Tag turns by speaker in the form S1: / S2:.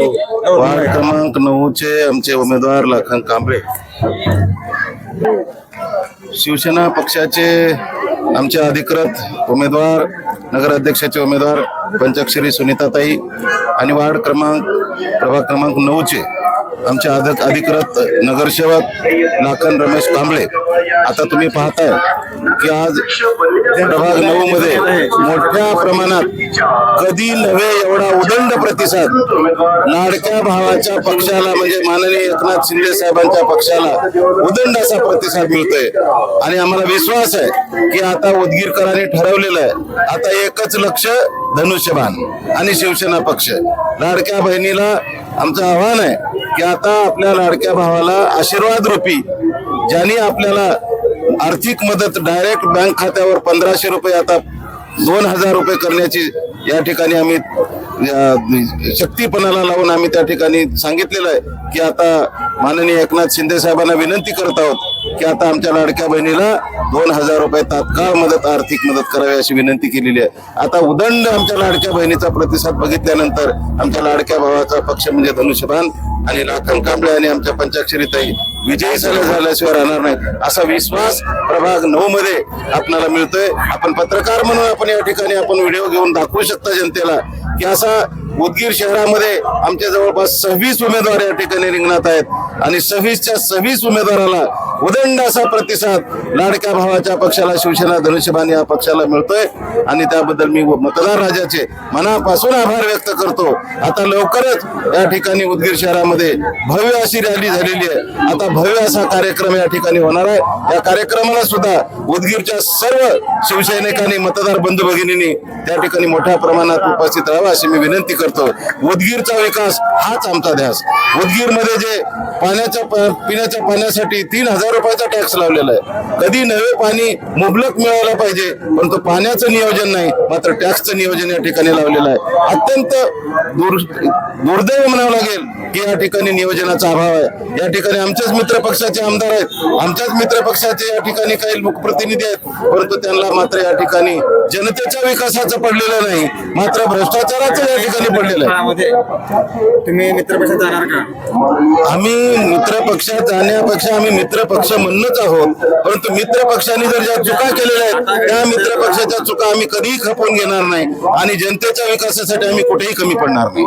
S1: Ward क्रमांक नऊचे आमचे उमेदवार लाखन कांबळे. शिवसेना पक्षाचे आमचे अधिकृत उमेदवार नगराध्यक्षाचे उमेदवार पंचाक्षरी सुनीताताई आणि वार्ड क्रमांक प्रभाग क्रमांक नऊचे आमचे अधिक अधिकृत नगरसेवक लाखन रमेश कांबळे. आता तुम्ही पाहताय की आज प्रभाग नऊ मध्ये मोठ्या प्रमाणात कधी नव्हे एवढा उदंड प्रतिसाद लाडक्या भावाच्या पक्षाला म्हणजे माननीय एकनाथ शिंदे साहेबांच्या पक्षाला उदंड असा प्रतिसाद मिळतोय. आणि आम्हाला विश्वास आहे की आता उदगीरकरांनी ठरवलेलं आहे आता एकच लक्ष धनुष्यबाण आणि शिवसेना पक्ष. लाडक्या बहिणीला आमचं आव्हान आहे की आता आपल्या लाडक्या भावाला आशीर्वाद रूपी ज्यांनी आपल्याला आर्थिक मदत डायरेक्ट बँक खात्यावर पंधराशे रुपये आता दोन हजार रुपये करण्याची या ठिकाणी आम्ही शक्तीपणाला लावून आम्ही त्या ठिकाणी सांगितलेलं आहे की आता माननीय एकनाथ शिंदे साहेबांना विनंती करत आहोत की आता आमच्या लाडक्या बहिणीला दोन हजार रुपये तात्काळ मदत आर्थिक मदत करावी अशी विनंती केलेली आहे. आता उदंड आमच्या लाडक्या बहिणीचा प्रतिसाद बघितल्यानंतर आमच्या लाडक्या भावाचा पक्ष म्हणजे धनुष्यबाण आणि लाखन कांबळे आणि आमच्या पंचाक्षरीताई विजयी झाल्या झाल्याशिवाय राहणार नाहीत. असा विश्वास प्रभाग नऊ मध्ये आपल्याला मिळतोय. आपण पत्रकार म्हणून आपण या ठिकाणी आपण व्हिडिओ घेऊन दाखवू शकता जनतेला की असा उदगीर शहरामध्ये आमच्या जवळपास सव्वीस उमेदवार या ठिकाणी रिंगणात आहेत. आणि सव्वीसच्या सव्वीस उमेदवाराला उदंड असा प्रतिसाद लाडक्या भावाच्या पक्षाला शिवसेना धनुष्यबाण या पक्षाला मिळतोय. आणि त्याबद्दल मी मतदार राजाचे मनापासून आभार व्यक्त करतो. आता लवकरच या ठिकाणी उदगीर शहरामध्ये भव्य अशी रॅली झालेली आहे. आता भव्य असा कार्यक्रम या ठिकाणी होणार आहे. या कार्यक्रमाला सुद्धा उदगीरच्या सर्व शिवसैनिकांनी मतदार बंधू भगिनींनी त्या ठिकाणी मोठ्या प्रमाणात उपस्थित राहावं अशी मी विनंती करतो. उदगीरचा विकास हाच आमचा ध्यास. उदगीरमध्ये जे पाण्याच्या पिण्याच्या पाण्यासाठी तीन हजार रुपयाचा टॅक्स लावलेला आहे. कधी नवे पाणी मुबलक मिळायला पाहिजे परंतु पाण्याचं नियोजन नाही मात्र टॅक्सचं नियोजन या ठिकाणी लावलेलं आहे. अत्यंत दुर दुर्दैव म्हणावं लागेल की या ठिकाणी नियोजनाचा अभाव आहे. या ठिकाणी आमच्याच मित्र पक्षाचे आमदार आहेत. आमच्याच मित्र पक्षाचे या ठिकाणी काही लोकप्रतिनिधी आहेत परंतु त्यांना मात्र या ठिकाणी जनतेच्या विकासाचं पडलेलं नाही मात्र भ्रष्टाचाराचं या ठिकाणी पडलेलं आहे.
S2: तुम्ही मित्रपक्षात जाणार का?
S1: आम्ही मित्र पक्षात जाण्यापेक्षा आम्ही मित्र पक्ष म्हणणंच आहोत. परंतु मित्र पक्षांनी जर ज्या चुका केलेल्या आहेत त्या मित्र पक्षाच्या चुका आम्ही कधीही खपवून घेणार नाही. आणि जनतेच्या विकासासाठी आम्ही कुठेही कमी पडणार नाही.